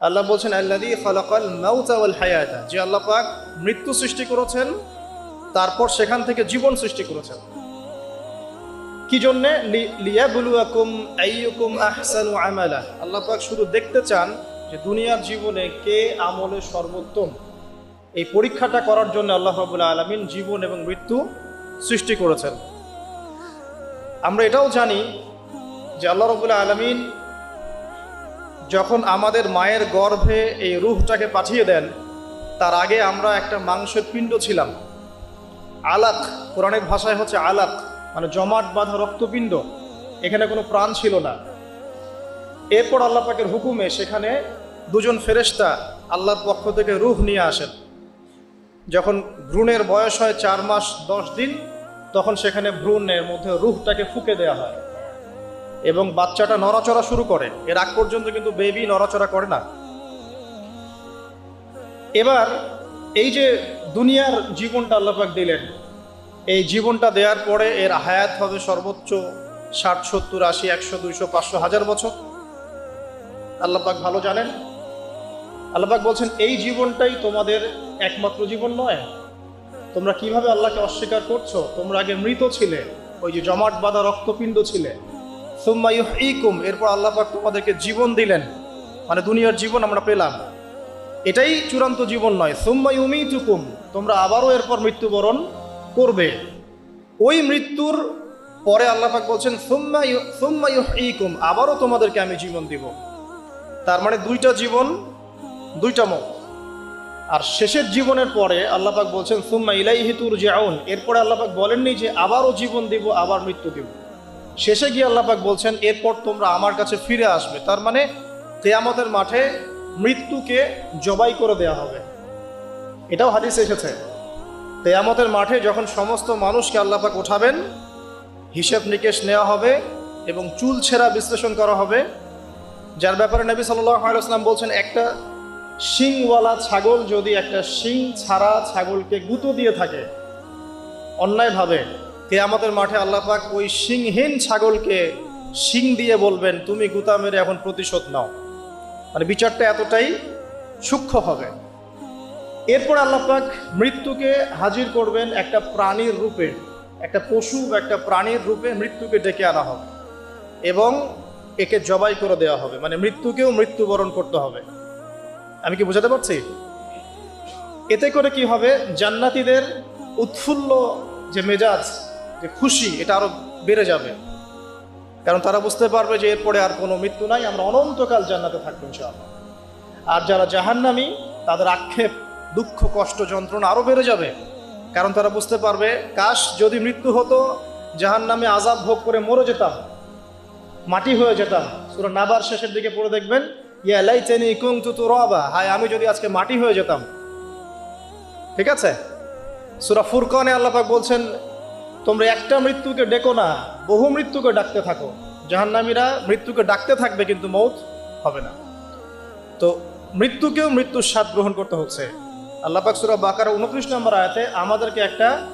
আল্লাহ বলছেন আল্লাদি খালাকাল মাউতা ওয়াল হায়াতা। যে আল্লাহ পাক মৃত্যু সৃষ্টি করেছেন, তারপর সেখান থেকে জীবন সৃষ্টি করেছেন। কি জন্যে? লিয়াবুলুয়াকুম আইয়ুকুম আহসানু আমালা। আল্লাহ পাক শুধু দেখতে চান যে দুনিয়ার জীবনে কে আমলে সর্বোত্তম। এই পরীক্ষাটা করার জন্য আল্লাহ রাবুল্লাহ আলমিন জীবন এবং মৃত্যু সৃষ্টি করেছেন। আমরা এটাও জানি যে আল্লাহ রবুল্লাহ আলমিন যখন আমাদের মায়ের গর্ভে এই রুহটাকে পাঠিয়ে দেন, তার আগে আমরা একটা মাংসের পিণ্ড ছিলাম। আলাক, কোরআনের ভাষায় হচ্ছে আলাক মানে জমাট বাঁধা রক্তপিণ্ড। এখানে কোনো প্রাণ ছিল না। এরপর আল্লাহ পাকের হুকুমে সেখানে দুজন ফেরেশতা আল্লাহর পক্ষ থেকে রুহ নিয়ে আসেন। যখন ভ্রূণের বয়স হয় চার মাস দশ দিন, তখন সেখানে ভ্রূণের মধ্যে রুহটাকে ফুঁকে দেওয়া হয়। এবং বাচ্চাটা নড়াচড়া শুরু করে। এর আগ পর্যন্ত কিন্তু বেবি নড়াচড়া করে না। এবার এই যে দুনিয়ার জীবনটা আল্লাপাক দিলেন, এই জীবনটা দেওয়ার পরে এর হায়াত হবে সর্বোচ্চ ষাট, সত্তর, আশি, একশো, দুইশো, পাঁচশো, হাজার বছর। আল্লাপাক ভালো জানেন। আল্লাপাক বলছেন, এই জীবনটাই তোমাদের একমাত্র জীবন নয়। তোমরা কীভাবে আল্লাহকে অস্বীকার করছ? তোমরা আগে মৃত ছিলে, ওই যে জমাট বাঁধা রক্তপিণ্ড ছিলে। সুম্মাইকুম এরপর আল্লাপাক তোমাদেরকে জীবন দিলেন। মানে দুনিয়ার জীবন আমরা পেলাম। এটাই চূড়ান্ত জীবন নয়। সুম্মাই উমিতুকুম তোমরা আবারও এরপর মৃত্যুবরণ করবে। ওই মৃত্যুর পরে আল্লাপাক বলছেন সুম্মাই সুম্মাইকুম আবারও তোমাদেরকে আমি জীবন দিব। তার মানে দুইটা জীবন, দুইটা মত। আর শেষের জীবনের পরে আল্লাপাক বলছেন, সুম্মা ইলাইহি তুরজাউন, এরপরে আল্লাপাক বলেননি যে আবারও জীবন দিব, আবার মৃত্যু দিব। শেষে গিয়ে আল্লাপাক বলছেন, এরপর তোমরা আমার কাছে ফিরে আসবে। তার মানে কেয়ামতের মাঠে মৃত্যুকে জবাই করে দেয়া হবে। এটাও হাদিস এসেছে। কেয়ামতের মাঠে যখন সমস্ত মানুষকে আল্লাপাক উঠাবেন হিসেব নিকেশ নেওয়া হবে এবং চুল ছেঁড়া বিশ্লেষণ করা হবে। যার ব্যাপারে নবী সাল্লাম বলছেন, একটা শিংওয়ালা ছাগল যদি একটা শিং ছাড়া ছাগলকে গুঁতো দিয়ে থাকে, অন্যায়ভাবে কেয়ামতের মাঠে আল্লাপাক ওই শিংহীন ছাগলকে শিং দিয়ে বলবেন, তুমি গুতা মেরে এখন প্রতিশোধ নাও। মানে বিচারটা এতটাই সূক্ষ্ম হবে। এরপর আল্লাপাক মৃত্যুকে হাজির করবেন একটা প্রাণীর রূপে, একটা পশু বা একটা প্রাণীর রূপে মৃত্যুকে ডেকে আনা হবে এবং একে জবাই করে দেওয়া হবে। মানে মৃত্যুকেও মৃত্যুবরণ করতে হবে। আমি কি বোঝাতে পারছি? এতে করে কি হবে? জান্নাতীদের উৎফুল্ল যে মেজাজ যে খুশি, এটা আরও বেড়ে যাবে। কারণ তারা বুঝতে পারবে যে এরপরে আর কোনো মৃত্যু নাই, আমরা অনন্তকাল জান্নাতে থাকব ইনশাআল্লাহ। আর যারা জাহান্নামী, তাদের আক্ষেপ, দুঃখ, কষ্ট, যন্ত্রণা আরও বেড়ে যাবে। কারণ তারা বুঝতে পারবে, কাশ যদি মৃত্যু হতো, জাহান্নামে আজাব ভোগ করে মরে যেতাম, মাটি হয়ে যেতাম। সুরা নাবার শেষের দিকে পড়ে দেখবেন, ইয়া লাইতেনি কুনতু তুরাবা, হায়, আমি যদি আজকে মাটি হয়ে যেতাম। ঠিক আছে? সুরা ফুরকানে আল্লাপাক বলছেন তোমরা একটা মৃত্যুকে ডেকো না, বহু মৃত্যুকে ডাকতে থাকো। জাহান্নামীরা মৃত্যুকে ডাকতে থাকবে কিন্তু মৌত হবে না। তো মৃত্যুকেও মৃত্যুর স্বাদ গ্রহণ করতে হচ্ছে। আল্লাপাক সুরা বাকার উনত্রিশ নম্বর আয়াতে আমাদেরকে একটা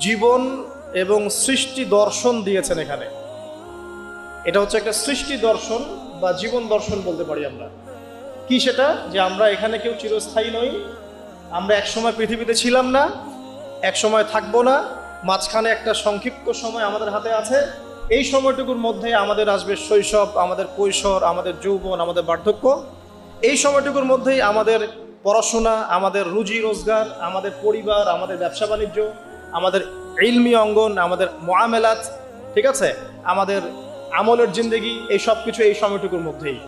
জীবন এবং সৃষ্টি দর্শন দিয়েছেন এখানে। এটা হচ্ছে একটা সৃষ্টি দর্শন বা জীবন দর্শন বলতে পারি আমরা। কি সেটা? যে আমরা এখানে কেউ চিরস্থায়ী নই। আমরা একসময় পৃথিবীতে ছিলাম না এক সময় থাকব না মাঝখানে একটা সংক্ষিপ্ত সময় আমাদের হাতে আছে। এই সময়টুকুর মধ্যে আমাদের আসবে শৈশব, আমাদের কৈশোর, আমাদের যৌবন, আমাদের বার্ধক্য। এই সময়টুকুর মধ্যেই আমাদের পড়াশোনা, আমাদের রুজি রোজগার, আমাদের পরিবার, আমাদের ব্যবসা বাণিজ্য, আমাদের ইলমি অঙ্গন, আমাদের মোয়ামেলাত, ঠিক আছে? আমাদের আমলের জিন্দগি, এই সব কিছু এই সময়টুকুর মধ্যেই।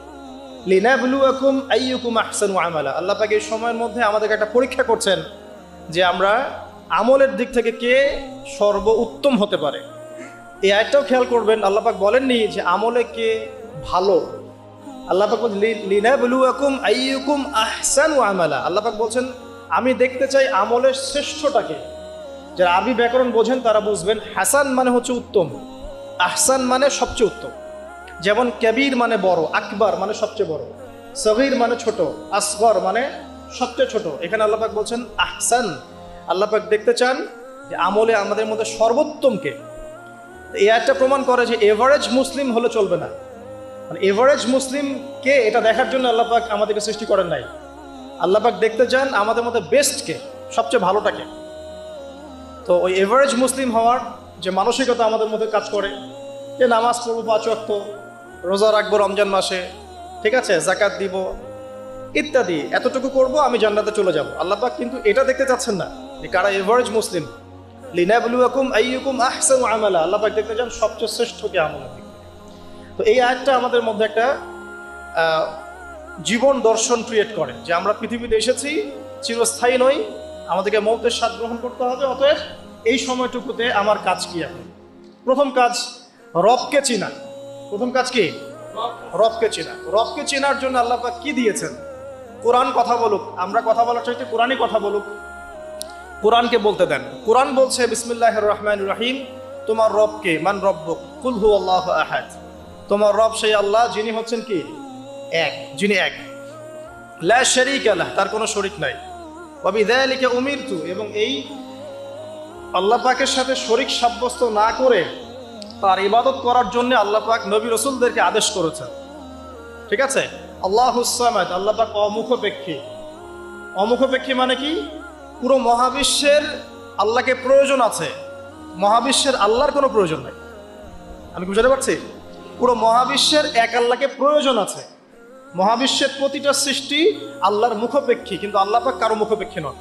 লিনাবলুয়াকুম আইয়ুকুম আহসানু আমালা। আল্লাহ পাক এই সময়ের মধ্যে আমাদেরকে একটা পরীক্ষা করছেন যে আমরা আমলের দিক থেকে কে সর্ব উত্তম হতে পারে? এই আয়টাও খেয়াল করবেন আল্লাহ পাক বলেননি যে আমলে কে ভালো। আল্লাহ পাক বলছেন লিনাবলুয়াকুম আইয়ুকুম আহসানু আমালা। আল্লাহ পাক বলছেন, আমি দেখতে চাই আমলের শ্রেষ্ঠটাকে। যারা আরবি ব্যাকরণ বোঝেন, তারা বুঝবেন, হাসান মানে হচ্ছে উত্তম, আহসান মানে সবচেয়ে উত্তম। যেমন কবির মানে বড়, আকবর মানে সবচেয়ে বড়, সগির মানে ছোট, আসগর মানে সবচেয়ে ছোট। এখানে আল্লাপাক বলছেন, আহসান আল্লাপাক দেখতে চান যে আমলে আমাদের মধ্যে সর্বোত্তমকে এই একটা প্রমাণ করে যে এভারেজ মুসলিম হলে চলবে না। মানে এভারেজ মুসলিমকে এটা দেখার জন্য আল্লাহ পাক আমাদেরকে সৃষ্টি করেন নাই। আল্লাহ পাক দেখতে চান আমাদের মধ্যে বেস্টকে সবচেয়ে ভালোটাকে তো ওই এভারেজ মুসলিম হওয়ার যে মানসিকতা আমাদের মধ্যে কাজ করে, যে নামাজ পড়ব পাঁচ ওয়াক্ত, রোজা রাখব রমজান মাসে, ঠিক আছে জাকাত দিব, ইত্যাদি। এতটুকু করব, আমি জান্নাতে চলে যাব। আল্লাহ পাক কিন্তু এটা দেখতে চাচ্ছেন না। কারা? এভারেজ মুসলিম। লিনাবলুয়াকুম আইয়ুকুম আহসানু আমালা। আল্লাহ দেখতে চান সবচেয়ে শ্রেষ্ঠকে আমলের তো এই আয়াতটা আমাদের মধ্যে একটা জীবন দর্শন ক্রিয়েট করে। যে আমরা পৃথিবীতে এসেছি, চিরস্থায়ী নই, আমাদেরকে মৌতের স্বাদ গ্রহণ করতে হবে, অতএব এই সময়টুকুতে আমার কাজ কি এখন? প্রথম কাজ, রবকে চিনা। প্রথম কাজ কি? রবকে চেনা। রবকে চেনার জন্য আল্লাহ পাক কি দিয়েছেন? কোরআন কথা বলুক, আমরা কথা বলার চাইতে কোরআনই কথা বলুক কোরআনকে বলতে দেন। কোরআন বলছে বিসমিল্লাহ রহমান রহিম, তোমার রবকে, মান রব্ব কুলহু আল্লাহ আহাদ। তোমার রব সেই আল্লাহ, যিনি হচ্ছেন কি? এক, যিনি এক। শরীক আলাহ তার কোনো শরিক নাই। ওয়াবিদালিকা উমিরতু, এবং এই আল্লাহ পাকের সাথে শরিক সাব্যস্ত না করে তার ইবাদত করার জন্য আল্লাহ পাক নবী রসুলদেরকে আদেশ করেছেন। ঠিক আছে? আল্লাহ হুসামাদ আল্লাহ পাক অমুখপেক্ষী। অমুখপেক্ষী মানে কি? পুরো মহাবিশ্বের আল্লাহকে প্রয়োজন আছে। মহাবিশ্বের আল্লাহর কোনো প্রয়োজন নাই। আমি কি বুঝাতে পারছি? পুরো মহাবিশ্বের এক আল্লাহকে প্রয়োজন আছে। মহাবিশ্বের প্রতিটা সৃষ্টি আল্লাহর মুখপেক্ষী, কিন্তু আল্লাহ পাক কারও মুখপেক্ষী নন।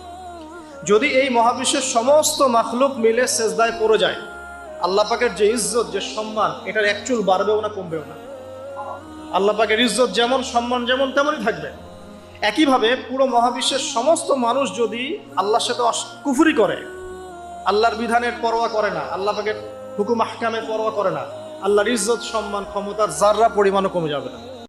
যদি এই মহাবিশ্বের সমস্ত মাখলুক মিলে সেজদায় পড়ে যায়, আল্লাহ পাকের যে ইজ্জত, যে সম্মান, এটার একচুল বাড়বেও না, কমবেও না। আল্লাহ পাকের ইজ্জত যেমন সম্মান, যেমন তেমনই থাকবে। একইভাবে পুরো মহাবিশ্বের সমস্ত মানুষ যদি আল্লাহর সাথে কুফরি করে, আল্লাহর বিধানের পরোয়া করে না, আল্লাহ পাকের হুকুম আহকামের পরোয়া করে না, আল্লাহর ইজ্জত সম্মান ক্ষমতার জাররা পরিমাণও কমে যাবে না।